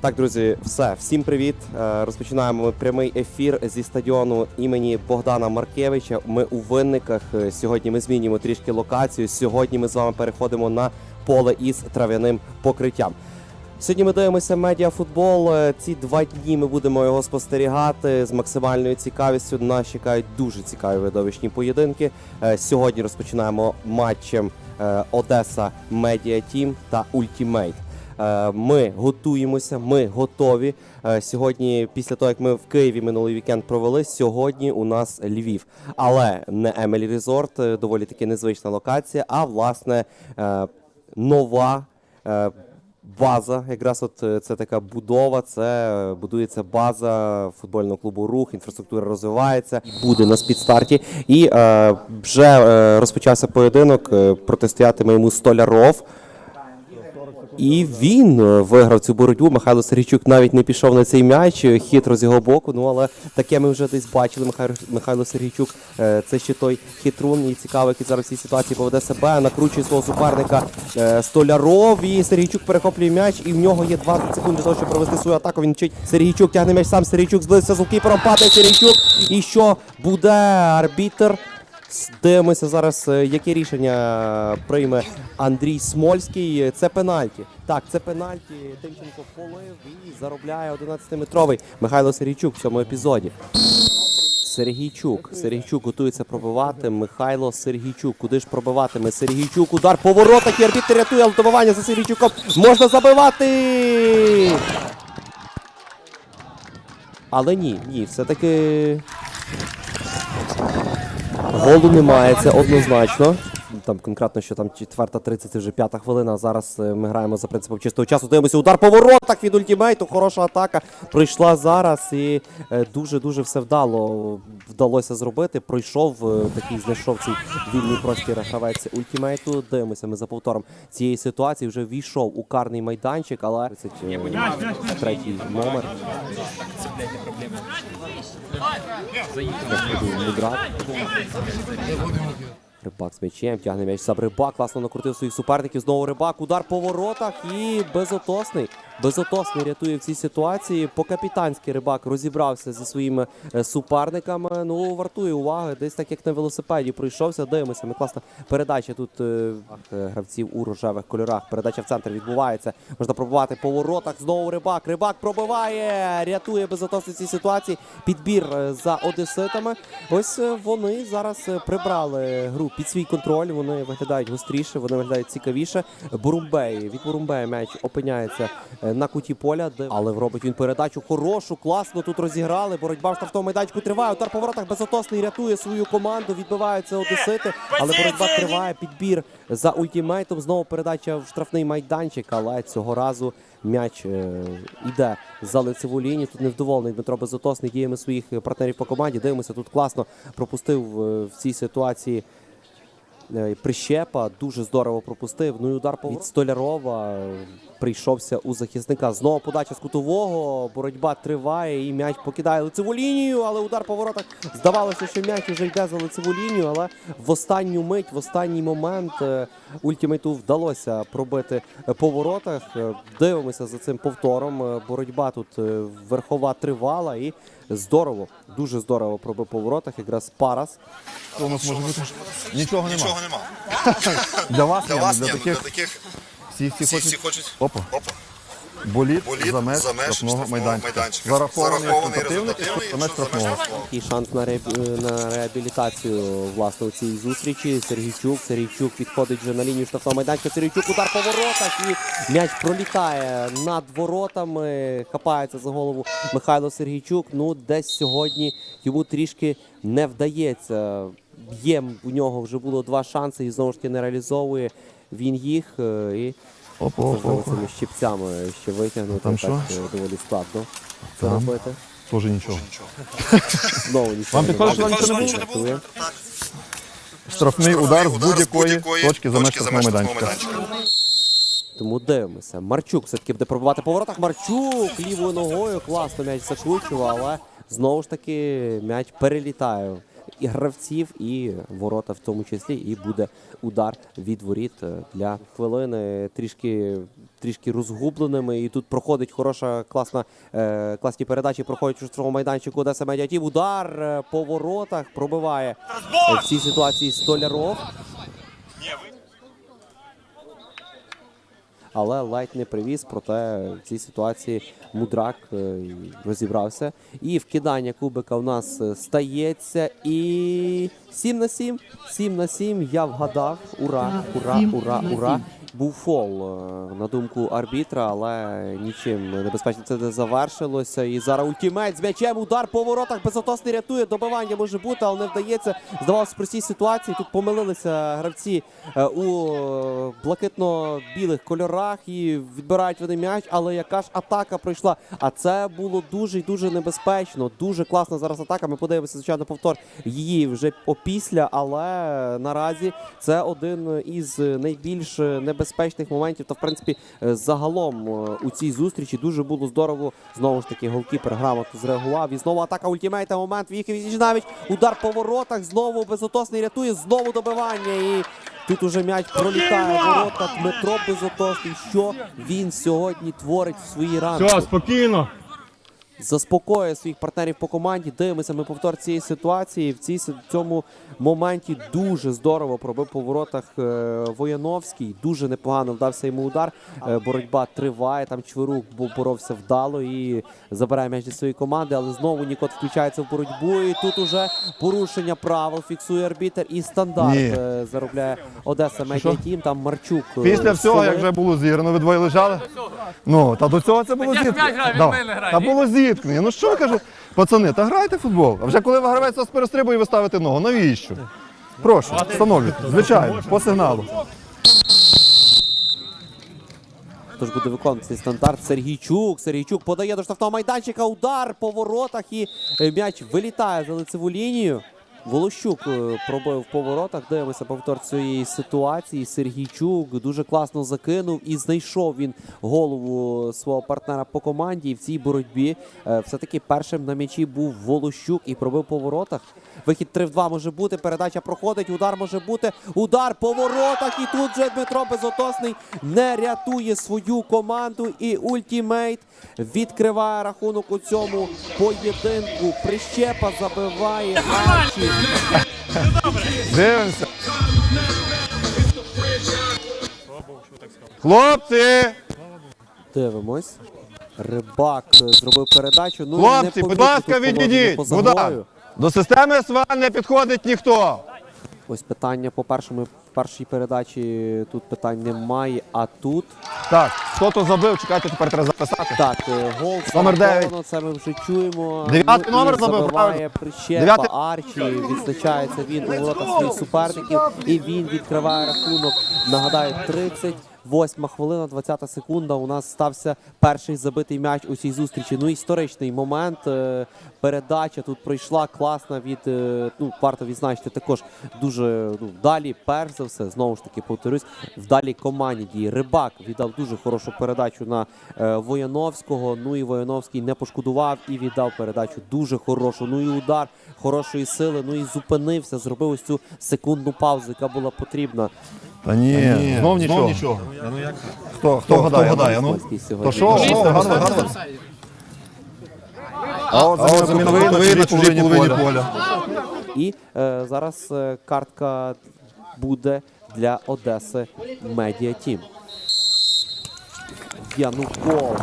Так, друзі, все, всім привіт. Е, Розпочинаємо ми прямий ефір зі стадіону імені Богдана Маркевича. Ми у винниках. Е, Сьогодні ми змінюємо трішки локацію. Сьогодні ми з вами переходимо на поле із трав'яним покриттям. Сьогодні ми дивимося медіафутбол. Е, Ці два дні ми будемо його спостерігати з максимальною цікавістю. Нас чекають дуже цікаві видовищні поєдинки. Сьогодні розпочинаємо матчем Одеса Медіа Тім та Ультімейт. Е, Ми готуємося, ми готові. Е, Сьогодні, після того як ми в Києві минулий вікенд провели, сьогодні у нас Львів, але не Емелі Резорт, е, доволі таки незвична локація, а власне нова. База, якраз от це така будова. Це будується база футбольного клубу Рух. Інфраструктура розвивається і буде на спідстарті. І е, вже е, розпочався поєдинок. Протистоятиме йому Столяров. І він е, виграв цю боротьбу. Михайло Сергійчук навіть не пішов на цей м'яч. е, Хитро з його боку. Ну але таке ми вже десь бачили. Михайло, Сергійчук. е, Це ще той хитрун і цікавий, який зараз в цій ситуації поведе себе. Накручує свого суперника Столяров. І Сергійчук перехоплює м'яч. І в нього є 20 секунд для того, щоб провести свою атаку. Він вчить Сергійчук, тягне м'яч сам. Сергійчук зблизився з голкіпером, падає Сергійчук. І що буде арбітер? Дивимося зараз, е, яке рішення прийме Андрій Смольський. Це пенальті. Так, це пенальті. Тимченко полив і заробляє 11-метровий Михайло Сергійчук в цьому епізоді. Сергійчук. Сергійчук готується пробивати. Михайло Сергійчук. Куди ж пробиватиме? Сергійчук. Удар по воротах. Арбітр рятує але за Сергійчуком. Можна забивати. Але ні, ні, все-таки Голу немає, це однозначно. Там конкретно, що там четверта 30, це вже п'ята хвилина. Зараз е, ми граємо за принципом чистого часу. Дивимося удар по воротах від ультімейту. Хороша атака пройшла зараз і дуже дуже все вдало вдалося зробити. Пройшов е, такий, знайшов цей вільний простір гравець ультімейту. Дивимося ми за повтором цієї ситуації. Вже війшов у карний майданчик, але 33 номер. Мудрат. Рибак з м'ячем, тягне м'яч сам Рибак, класно накрутив своїх суперників. Знову Рибак, удар по воротах і безотосний. Безотосний рятує в цій ситуації. По-капітанськи Рибак розібрався зі своїми е, суперниками. Ну, вартує уваги. Десь так як на велосипеді пройшовся. Дивимося. Ми класна передача тут е, е, гравців у рожевих кольорах. Передача в центр відбувається. Можна пробувати по воротах. Знову Рибак. Рибак пробиває. Рятує безотосний цій ситуації. Підбір за одеситами. Ось вони зараз прибрали гру під свій контроль. Вони виглядають гостріше, вони виглядають цікавіше. Бурумбей від Бурумбея м'яч опиняється е, на куті поля, де але робить він передачу хорошу, класно тут розіграли. Боротьба в штрафному майданчику триває. Удар по воротах безотосний рятує свою команду. Відбиваються одесити, але боротьба триває. Підбір за ультімейтом. Знову передача в штрафний майданчик, але цього разу м'яч е, іде за лицеву лінію. Тут невдоволений Дмитро Безотосний діями своїх партнерів по команді. Дивимося, тут класно пропустив е, в цій ситуації. Е, Прищепа дуже здорово пропустив. Ну і удар від Столярова прийшовся у захисника. Знову подача з кутового. Боротьба триває і м'яч покидає лицеву лінію, але удар по воротах. Здавалося, що м'яч вже йде за лицеву лінію, але в останню мить, в останній момент е, ультимейту вдалося пробити по воротах. Е, Дивимося за цим повтором. Е, Боротьба тут верхова тривала і здорово, дуже здорово пробив по воротах. Якраз Парас. Що у нас може бути? Нічого нема. Нічого нема. Для вас, Для ні, для таких всі, всі всі, хочуть. всі хочуть. Опа. Опа. Боліт, Боліт за меж штрафного штрафного майданчика. майданчика. Зарахований Зарахований результативний і результативний, за меж якщо за меж штрафного. Такий шанс на, реабі- на реабілітацію власне у цій зустрічі. Сергійчук. Сергійчук підходить вже на лінію штрафного майданчика. Сергійчук удар по воротах і м'яч пролітає над воротами. Хапається за голову Михайло Сергійчук. Ну, десь сьогодні йому трішки не вдається. Є у нього вже було два шанси і знову ж таки не реалізовує він їх. е, І Опа, опа, можливо цими щипцями ще витягнути. Там так що? е, доволі складно це Там. робити. Тоже нічого. Знову нічого Вам підходить, що вам нічого не було? Рятує. Штрафний удар з будь-якої точки за меж точки штрафного майданчика. Тому дивимося. Марчук все-таки буде пробивати по воротах. Марчук лівою ногою класно м'яч закручував, але знову ж таки м'яч перелітає і гравців, і ворота в тому числі. І буде удар від воріт е, для хвилини трішки. Трішки розгубленими, і тут проходить хороша класна е, класні передачі. Проходять у штрафному майданчику Одеса Медіатів. Удар е, по воротах пробиває в цій ситуації Столяров. Але ледь не привіз. Проте в цій ситуації мудрак е, розібрався. І вкидання кубика у нас е, стається. І 7 на 7. 7 на 7. Я вгадав. Ура, ура, ура, ура. Був фол е, на думку арбітра, але нічим небезпечно це не завершилося. І зараз ультімейт з м'ячем. Удар по воротах безотосний рятує. Добивання може бути, але не вдається. Здавалося, в простій ситуації. Тут помилилися гравці е, у блакитно-білих кольорах і відбирають вони м'яч. Але яка ж атака пройшла? А це було дуже і дуже небезпечно. Дуже класна зараз атака. Ми подивимося, звичайно, повтор її вже опісля. Але наразі це один із найбільш небезпечних моментів. Та в принципі, е, загалом е, у цій зустрічі дуже було здорово. Знову ж таки, голкіпер грамотно зреагував. І знову атака ультімейта. Момент Віхів навіть Удар по воротах. Знову безотосний рятує. Знову добивання. І тут уже м'яч пролітає ворота. Дмитро Безотосний. Що він сьогодні творить в своїй ранці? Все, спокійно. Заспокоює своїх партнерів по команді. Дивимося, ми повтор цієї ситуації. В цій си- цьому моменті дуже здорово пробив по воротах е, Вояновський. Дуже непогано вдався йому удар. Е, боротьба триває. Там Чвирук бо- боровся вдало і забирає м'яч зі своєї команди. Але знову Нікот включається в боротьбу. І тут уже порушення правил фіксує арбітер. І стандарт Ні. е, заробляє Одеса Медіа Тім. Там Марчук. Після всього, як вже було зіграно, ви двоє лежали. Ну, та до цього це було зіткнення. мене грає, Та ні? було зіткнення. Ну що я кажу, пацани, та грайте в футбол. А вже коли гравець вас перестрибує, ви ставите ногу. Навіщо? Прошу, встановлюйте. Звичайно, по сигналу. Тож буде виконувати стандарт Сергійчук. Сергійчук подає до штрафного майданчика. Удар по воротах і е, м'яч вилітає за лицеву лінію. Волощук е, пробив по воротах. Дивимося повтор цієї ситуації. Сергійчук дуже класно закинув і знайшов він голову свого партнера по команді. І в цій боротьбі е, все-таки першим на м'ячі був Волощук і пробив по воротах. Вихід 3 в 2 може бути. Передача проходить. Удар може бути. Удар по воротах. І тут же Дмитро Безотосний не рятує свою команду. І ультімейт відкриває рахунок у цьому поєдинку. Прищепа забиває Арчі. Дивимося. Хлопці! Дивимось. Рибак е, зробив передачу. Ну, Хлопці, будь ласка, відійдіть! До системи СВА не підходить ніхто. Ось питання по першому першій передачі тут питань немає. А тут Так, хто то забив, чекайте, тепер треба записати. так, е, гол Номер зараховано, Це ми вже чуємо. Дев'ятий і номер забив, забиває прищепа Дев'ятий- Арчі. Відзначається він у воротах своїх суперників. І він відкриває рахунок. Нагадаю, 38 хвилина, 20 секунда. У нас стався перший забитий м'яч у цій зустрічі. Ну історичний момент. Е, Передача тут пройшла класна від е, ну варто відзначити також дуже ну вдалі. Перш за все, знову ж таки повторюсь, вдалі команді. Рибак віддав дуже хорошу передачу на е, Вояновського. Ну і Вояновський не пошкодував і віддав передачу дуже хорошу. Ну і удар хорошої сили. Ну і зупинився, зробив ось цю секундну паузу, яка була потрібна. Та ні, знов нічого. Хто, хто гадає? гадає? Ну? То що? Що? Гадувати, гадувати. А от заміна кутовий на чужій половині поля. І е, зараз е, картка буде для Одеси Медіа Тім. Януков.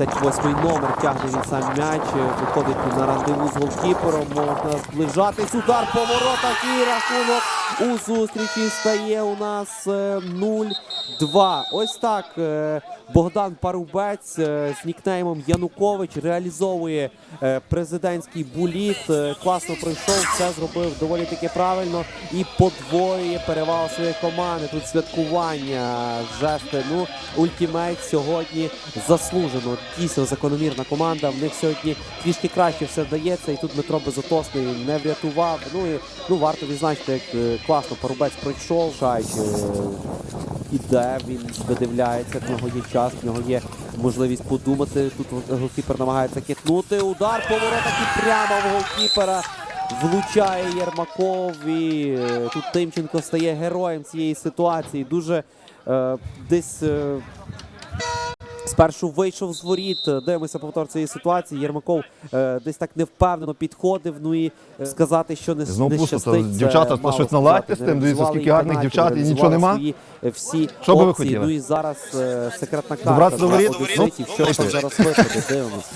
88-й номер тягне він сам м'яч. Е, виходить на рандеву з голкіпером. Можна зближатись. Удар по воротах і рахунок у зустрічі стає у нас е, 0. Два. Ось так е, Богдан Парубець е, з нікнеймом Янукович реалізовує е, президентський буліт. Класно пройшов, все зробив доволі таки правильно і подвоює перевал своєї команди. Тут святкування жести. Ну, ультімейт сьогодні заслужено. Дійсно закономірна команда. В них сьогодні трішки краще все вдається. І тут Дмитро Безотосний не врятував. Ну і ну варто відзначити, як класно парубець пройшов. Шайки іде, він видивляється, в нього є час, в нього є можливість подумати. Тут голкіпер намагається китнути. Удар по воротах і прямо в голкіпера. влучає Єрмаков і е, тут Тимченко стає героєм цієї ситуації. Дуже е, десь. Е, Спершу вийшов з воріт, дивимося повтор цієї ситуації. Єрмаков е, десь так невпевнено підходив. Ну і е, сказати, що не, Знову не пусто, щастить. це дівчата мало щось наладьте з тим, дивіться, скільки гарних пенальті, дівчат, і нічого нема. свої, е, всі Що би ви хотіли? Ну і зараз е, секретна карта. Добратися до воріт? Ну, Що там зараз виходить? Дивимось.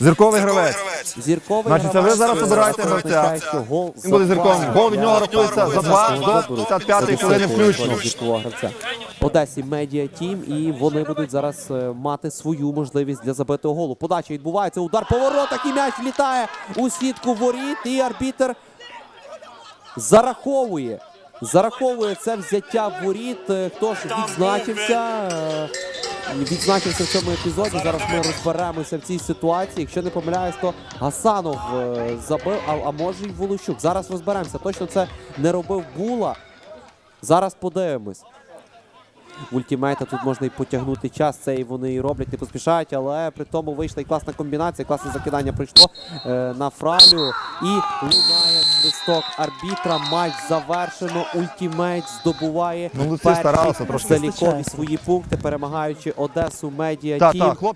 Зірковий гравець. Зірковий Значить, це ви зараз обираєте гравця. що гол Він буде зірковим. Гол від нього рахується за два до 55-ї хвилини включно. зіркового гравця. Одесі медіа тім, і вони будуть зараз е, мати свою можливість для забитого голу. Подача відбувається, удар по воротах і м'яч влітає у сітку воріт. І арбітер зараховує. Зараховує це взяття воріт. Е, Хто ж відзначився? Е, Відзначився в цьому епізоді. Зараз ми розберемося в цій ситуації. Якщо не помиляюсь, то Гасанов е, забив, а, а може й Волощук. Зараз розберемося. Точно це не робив Була. Зараз подивимось. Ультімейта тут можна і потягнути час, це і вони і роблять, не поспішають, але при тому вийшла і класна комбінація, класне закидання прийшло е, на фралю. І лунає свисток арбітра. Матч завершено. Ультімейт здобуває Ну, перші залікові свої пункти, перемагаючи Одесу Медіа Так, Тім. так, хлоп.